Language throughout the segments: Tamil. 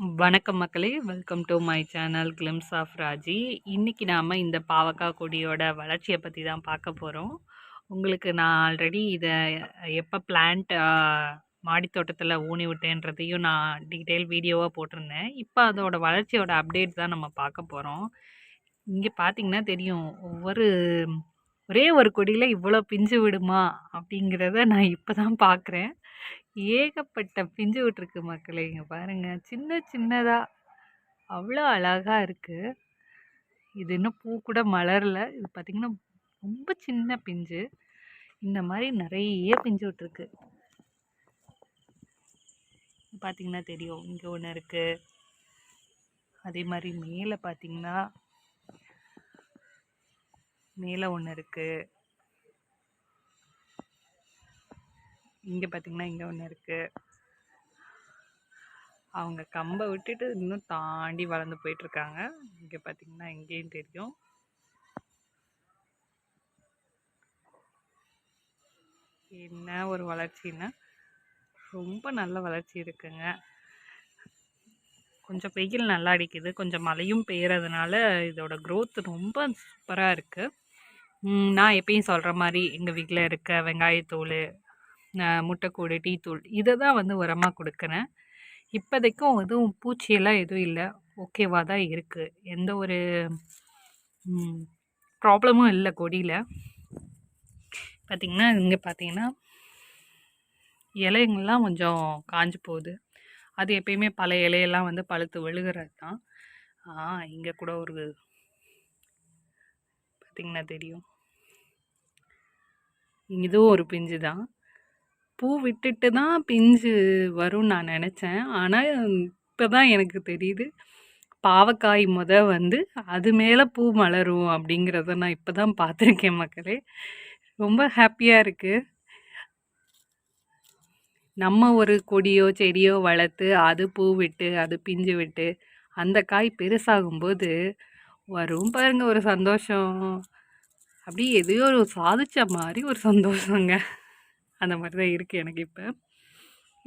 வணக்கம் மக்களே. Welcome to my channel glimpse of Raji இன்றைக்கி நாம் இந்த பாவக்காய் கொடியோட வளர்ச்சியை பற்றி தான் பார்க்க போகிறோம் உங்களுக்கு நான் ஆல்ரெடி இதை எப்போ பிளான்ட் மாடித்தோட்டத்தில் ஊனி விட்டேன்றதையும் நான் டீட்டெயில் வீடியோவாக போட்டிருந்தேன். இப்போ அதோட வளர்ச்சியோட அப்டேட் தான் நம்ம பார்க்க போகிறோம் இங்கே பார்த்தீங்கன்னா தெரியும் ஒவ்வொரு ஒரே ஒரு கொடியில் இவ்வளோ பிஞ்சு விடுமா அப்படிங்கிறத நான் இப்போ தான் பார்க்குறேன் ஏகப்பட்ட பிஞ்சு விட்டுருக்கு மக்களே. இங்கே பாருங்கள் சின்ன சின்னதாக அவ்வளோ அழகாக இருக்குது இது இன்னும் பூ கூட மலரில். இது பார்த்திங்கன்னா ரொம்ப சின்ன பிஞ்சு. இந்த மாதிரி நிறைய பிஞ்சு விட்டுருக்கு. பார்த்திங்கன்னா தெரியும். இங்கே ஒன்று இருக்குது அதே மாதிரி மேலே பார்த்திங்கன்னா மேலே ஒன்று இருக்குது இங்கே பார்த்தீங்கன்னா இங்கே ஒன்று இருக்குது அவங்க கம்பை விட்டுட்டு இன்னும் தாண்டி வளர்ந்து போயிட்டுருக்காங்க. இங்கே பார்த்தீங்கன்னா இங்கேயும் தெரியும். என்ன ஒரு வளர்ச்சின்னா ரொம்ப நல்ல வளர்ச்சி இருக்குங்க. கொஞ்சம் வெயில் நல்லா அடிக்குது. கொஞ்சம் மழையும் பெய்கிறதுனால இதோட க்ரோத் ரொம்ப சூப்பராக இருக்குது நான் எப்பயும் சொல்கிற மாதிரி எங்கள் வீட்டில் இருக்க வெங்காயத்தூள் முட்டைக்கூடு டீத்தூள் இதை தான் வந்து உரமாக கொடுக்குறேன். இப்போதைக்கும் எதுவும் பூச்சியெல்லாம் எதுவும் இல்லை. ஓகேவாக தான் இருக்குது எந்த ஒரு ப்ராப்ளமும் இல்லை கொடியில். பார்த்திங்கன்னா இங்கே பார்த்திங்கன்னா இலைங்கள்லாம் கொஞ்சம் காஞ்சு போகுது. அது எப்பயுமே பல இலையெல்லாம் வந்து பழுத்து விழுகிறது தான். இங்கே கூட ஒரு பார்த்திங்கன்னா தெரியும். இதுவும் ஒரு பிஞ்சு தான். பூ விட்டுட்டு தான் பிஞ்சு வரும்னு நான் நினச்சேன். ஆனால் இப்போ தான் எனக்கு தெரியுது. பாவக்காய் முத வந்து அது மேலே பூ மலரும் அப்படிங்கிறத நான் இப்போ தான் பார்த்துருக்கேன் மக்களே. ரொம்ப ஹாப்பியாக இருக்குது நம்ம ஒரு கொடியோ செடியோ வளர்த்து அது பூ விட்டு அது பிஞ்சு விட்டு அந்த காய் பெருசாகும்போது வரும் பாருங்க ஒரு சந்தோஷம். அப்படி எதையோ ஒரு சாதித்த மாதிரி ஒரு சந்தோஷங்க. அந்த மாதிரி தான் இருக்குது எனக்கு இப்போ.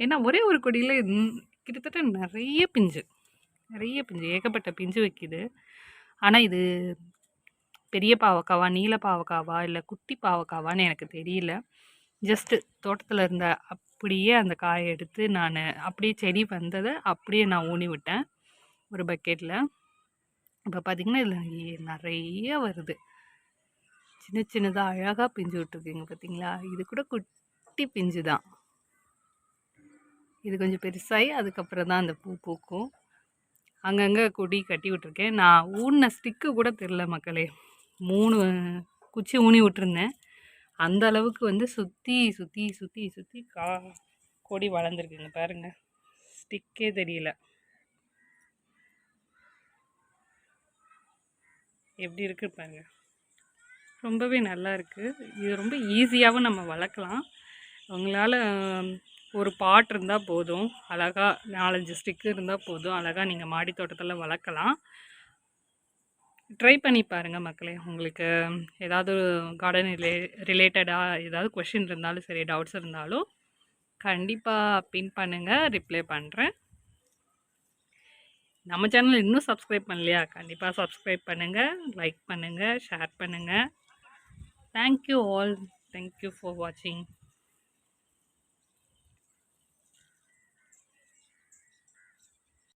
ஏன்னா ஒரே ஒரு கொடியில் கிட்டத்தட்ட நிறைய பிஞ்சு. நிறைய பிஞ்சு ஏகப்பட்ட பிஞ்சு வைக்கிது. ஆனால் இது பெரிய பாவக்காவா நீல பாவக்காவா இல்லை குட்டி பாவக்காவான்னு எனக்கு தெரியல. ஜஸ்ட்டு தோட்டத்தில் இருந்த அப்படியே அந்த காயை எடுத்து நான் அப்படியே செடி வந்ததை அப்படியே நான் ஊனி விட்டேன் ஒரு பக்கெட்டில் இப்போ பார்த்திங்கன்னா இதில் நிறைய வருது. சின்ன சின்னதாக அழகாக பிஞ்சு விட்ருக்குங்க பார்த்தீங்களா இது கூட குட் குட்டி பிஞ்சு தான். இது கொஞ்சம் பெருசாகி அதுக்கப்புறம் தான் அந்த பூ பூக்கும். அங்கங்கே கொடி கட்டி விட்ருக்கேன் நான் ஊனின ஸ்டிக்கு கூட தெரில மக்களே. மூணு குச்சி ஊனி விட்டுருந்தேன். அந்த அளவுக்கு வந்து சுற்றி சுற்றி சுற்றி சுற்றி கா கொடி வளர்ந்துருக்குங்க பாருங்கள் ஸ்டிக்கே தெரியல. எப்படி இருக்கு பாருங்க. ரொம்பவே நல்லா இருக்குது இது ரொம்ப ஈஸியாகவும் நம்ம வளர்க்கலாம். உங்களால் ஒரு பாட் இருந்தால் போதும். அழகாக நாலஞ்சு ஸ்டிக்கு இருந்தால் போதும். அழகாக நீங்கள் மாடி தோட்டத்தில் வளர்க்கலாம். ட்ரை பண்ணி பாருங்கள் மக்களே. உங்களுக்கு ஏதாவது கார்டன் ரிலே ரிலேட்டடாக ஏதாவது கொஷின் இருந்தாலும் சரி டவுட்ஸ் இருந்தாலும் கண்டிப்பாக பின் பண்ணுங்கள் ரிப்ளை பண்ணுறேன் நம்ம சேனல் இன்னும் சப்ஸ்கிரைப் பண்ணலையா? கண்டிப்பாக சப்ஸ்கிரைப் பண்ணுங்கள் லைக் பண்ணுங்கள் ஷேர் பண்ணுங்கள் தேங்க்யூ ஆல் தேங்க்யூ ஃபார் வாட்சிங்